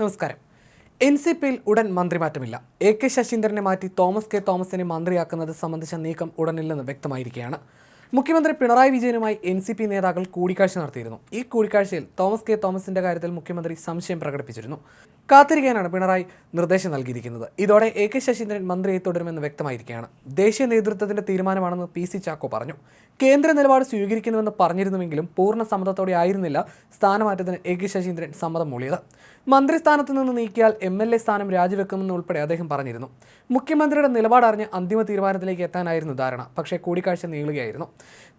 നമസ്കാരം. N C പിയിൽ ഉടൻ മന്ത്രിമാറ്റമില്ല. എ കെ ശശീന്ദ്രനെ മാറ്റി തോമസ് കെ തോമസിനെ മന്ത്രിയാക്കുന്നത് സംബന്ധിച്ച നീക്കം ഉടനില്ലെന്ന് വ്യക്തമായിരിക്കുകയാണ്. മുഖ്യമന്ത്രി പിണറായി വിജയനുമായി എൻ സി പി നേതാക്കൾ കൂടിക്കാഴ്ച നടത്തിയിരുന്നു. ഈ കൂടിക്കാഴ്ചയിൽ തോമസ് കെ തോമസിന്റെ കാര്യത്തിൽ മുഖ്യമന്ത്രി സംശയം പ്രകടിപ്പിച്ചിരുന്നു. കാത്തിരിക്കാനാണ് പിണറായി നിർദ്ദേശം നൽകിയിരിക്കുന്നത്. ഇതോടെ എ കെ ശശീന്ദ്രൻ മന്ത്രിയെ തുടരുമെന്ന് വ്യക്തമായിരിക്കുകയാണ്. ദേശീയ നേതൃത്വത്തിന്റെ തീരുമാനമാണെന്ന് പി സി ചാക്കോ പറഞ്ഞു. കേന്ദ്ര നിലപാട് സ്വീകരിക്കുന്നുവെന്ന് പറഞ്ഞിരുന്നുവെങ്കിലും പൂർണ സമ്മതത്തോടെ ആയിരുന്നില്ല സ്ഥാനമാറ്റത്തിന് എ കെ ശശീന്ദ്രൻ സമ്മതം മൂളിയത്. മന്ത്രിസ്ഥാനത്ത് നിന്ന് നീക്കിയാൽ എം എൽ എ സ്ഥാനം രാജിവെക്കുമെന്ന് ഉൾപ്പെടെ അദ്ദേഹം പറഞ്ഞിരുന്നു. മുഖ്യമന്ത്രിയുടെ നിലപാടറിഞ്ഞ് അന്തിമ തീരുമാനത്തിലേക്ക് എത്താനായിരുന്നു ധാരണ. പക്ഷേ കൂടിക്കാഴ്ച നീളുകയായിരുന്നു.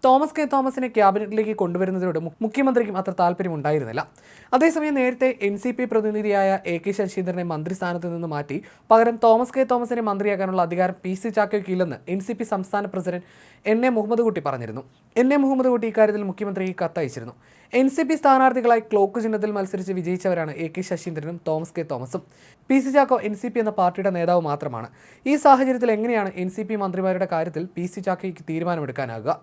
തോമസ് കെ തോമസിനെ ക്യാബിനറ്റിലേക്ക് കൊണ്ടുവരുന്നതിനോട് മുഖ്യമന്ത്രിക്കും അത്ര താല്പര്യമുണ്ടായിരുന്നില്ല. അതേസമയം നേരത്തെ എൻ സി പി പ്രതിനിധിയായ എ കെ ശശീന്ദ്രനെ മന്ത്രിസ്ഥാനത്ത് നിന്ന് മാറ്റി. പകരം തോമസ് കെ തോമസിനെ മന്ത്രിയാക്കാനുള്ള അധികാരം പി സി ചാക്കോയ്ക്ക് ഇല്ലെന്ന് എൻ സി പി സംസ്ഥാന president N A Muhammad Kutty പറഞ്ഞിരുന്നു. എൻ എ മുഹമ്മദ് കുട്ടി ഇക്കാര്യത്തിൽ മുഖ്യമന്ത്രിക്ക് കത്തയച്ചിരുന്നു. എൻ സി പി സ്ഥാനാർത്ഥികളായി ക്ലോക്ക് ചിഹ്നത്തിൽ മത്സരിച്ച് വിജയിച്ചവരാണ് എ കെ ശശീന്ദ്രനും തോമസ് കെ തോമസും. P C Chacko N C P എന്ന പാർട്ടിയുടെ നേതാവ് മാത്രമാണ്. ഈ സാഹചര്യത്തിൽ എങ്ങനെയാണ് എൻ സി പി മന്ത്രിമാരുടെ കാര്യത്തിൽ പി സി ചാക്കോയ്ക്ക് തീരുമാനമെടുക്കാനാകുക?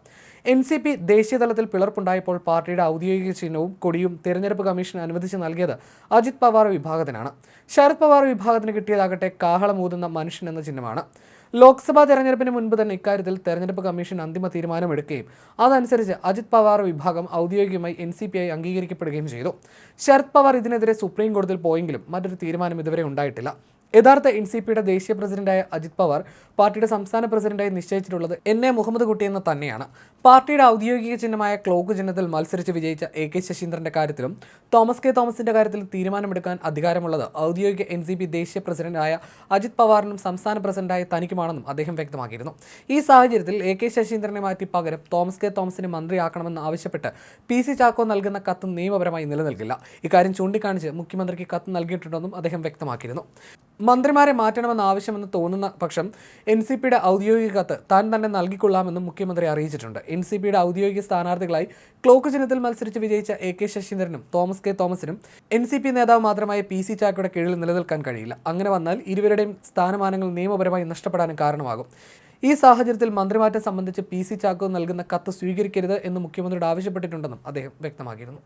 എൻ സി പി ദേശീയതലത്തിൽ പിളർപ്പുണ്ടായപ്പോൾ പാർട്ടിയുടെ ഔദ്യോഗിക ചിഹ്നവും കൊടിയും തെരഞ്ഞെടുപ്പ് കമ്മീഷൻ അനുവദിച്ച് നൽകിയത് അജിത് പവാർ വിഭാഗത്തിനാണ്. ശരത് പവാർ വിഭാഗത്തിന് കിട്ടിയതാകട്ടെ കാഹളമൂതുന്ന മനുഷ്യൻ എന്ന ചിഹ്നമാണ്. ലോക്സഭാ തെരഞ്ഞെടുപ്പിന് മുൻപ് തന്നെ ഇക്കാര്യത്തിൽ തെരഞ്ഞെടുപ്പ് കമ്മീഷൻ അന്തിമ തീരുമാനമെടുക്കുകയും അതനുസരിച്ച് അജിത് പവാർ വിഭാഗം ഔദ്യോഗികമായി എൻ സി പി ഐ അംഗീകരിക്കപ്പെടുകയും ചെയ്തു. ശരത് പവാർ ഇതിനെതിരെ സുപ്രീം കോടതിയിൽ പോയെങ്കിലും മറ്റൊരു തീരുമാനം ഇതുവരെ ഉണ്ടായിട്ടില്ല. യഥാർത്ഥ എൻ സി പിയുടെ ദേശീയ പ്രസിഡന്റായ അജിത് പവാർ പാർട്ടിയുടെ സംസ്ഥാന പ്രസിഡന്റായി നിശ്ചയിച്ചിട്ടുള്ളത് എൻ എ മുഹമ്മദ് കുട്ടി എന്ന് തന്നെയാണ്. പാർട്ടിയുടെ ഔദ്യോഗിക ചിഹ്നമായ ക്ലോക്ക് ചിഹ്നത്തിൽ മത്സരിച്ച് വിജയിച്ച എ കെ ശശീന്ദ്രന്റെ കാര്യത്തിലും തോമസ് കെ തോമസിന്റെ കാര്യത്തിൽ തീരുമാനമെടുക്കാൻ അധികാരമുള്ളത് ഔദ്യോഗിക എൻ സി പി ദേശീയ പ്രസിഡന്റായ അജിത് പവാറിനും സംസ്ഥാന പ്രസിഡന്റായ തനിക്കുമാണെന്നും അദ്ദേഹം വ്യക്തമാക്കിയിരുന്നു. ഈ സാഹചര്യത്തിൽ എ കെ ശശീന്ദ്രനെ മാറ്റി പകരം തോമസ് കെ തോമസിനെ മന്ത്രിയാക്കണമെന്ന് ആവശ്യപ്പെട്ട് പി സി ചാക്കോ നൽകുന്ന കത്ത് നിയമപരമായി നിലനിൽക്കില്ല. ഇക്കാര്യം ചൂണ്ടിക്കാണിച്ച് മുഖ്യമന്ത്രിക്ക് കത്ത് നൽകിയിട്ടുണ്ടെന്നും അദ്ദേഹം വ്യക്തമാക്കിയിരുന്നു. മന്ത്രിമാരെ മാറ്റണമെന്ന് ആവശ്യമെന്ന് തോന്നുന്ന പക്ഷം എൻ സി പിയുടെ ഔദ്യോഗിക കത്ത് താൻ തന്നെ നൽകിക്കൊള്ളാമെന്നും മുഖ്യമന്ത്രി അറിയിച്ചിട്ടുണ്ട്. എൻ സി പിയുടെ ഔദ്യോഗിക സ്ഥാനാർത്ഥികളായി ക്ലോക്ക് ചിഹ്നത്തിൽ മത്സരിച്ച് വിജയിച്ച എ കെ ശശീന്ദ്രനും തോമസ് കെ തോമസിനും എൻ സി പി നേതാവ് മാത്രമായ പി സി ചാക്കോയുടെ കീഴിൽ നിലനിൽക്കാൻ കഴിയില്ല. അങ്ങനെ വന്നാൽ ഇരുവരുടെയും സ്ഥാനമാനങ്ങൾ നിയമപരമായി നഷ്ടപ്പെടാനും കാരണമാകും. ഈ സാഹചര്യത്തിൽ മന്ത്രിമാറ്റം സംബന്ധിച്ച് പി സി ചാക്കോ നൽകുന്ന കത്ത് സ്വീകരിക്കരുത് എന്ന് മുഖ്യമന്ത്രിയോട് ആവശ്യപ്പെട്ടിട്ടുണ്ടെന്നും അദ്ദേഹം വ്യക്തമാക്കിയിരുന്നു.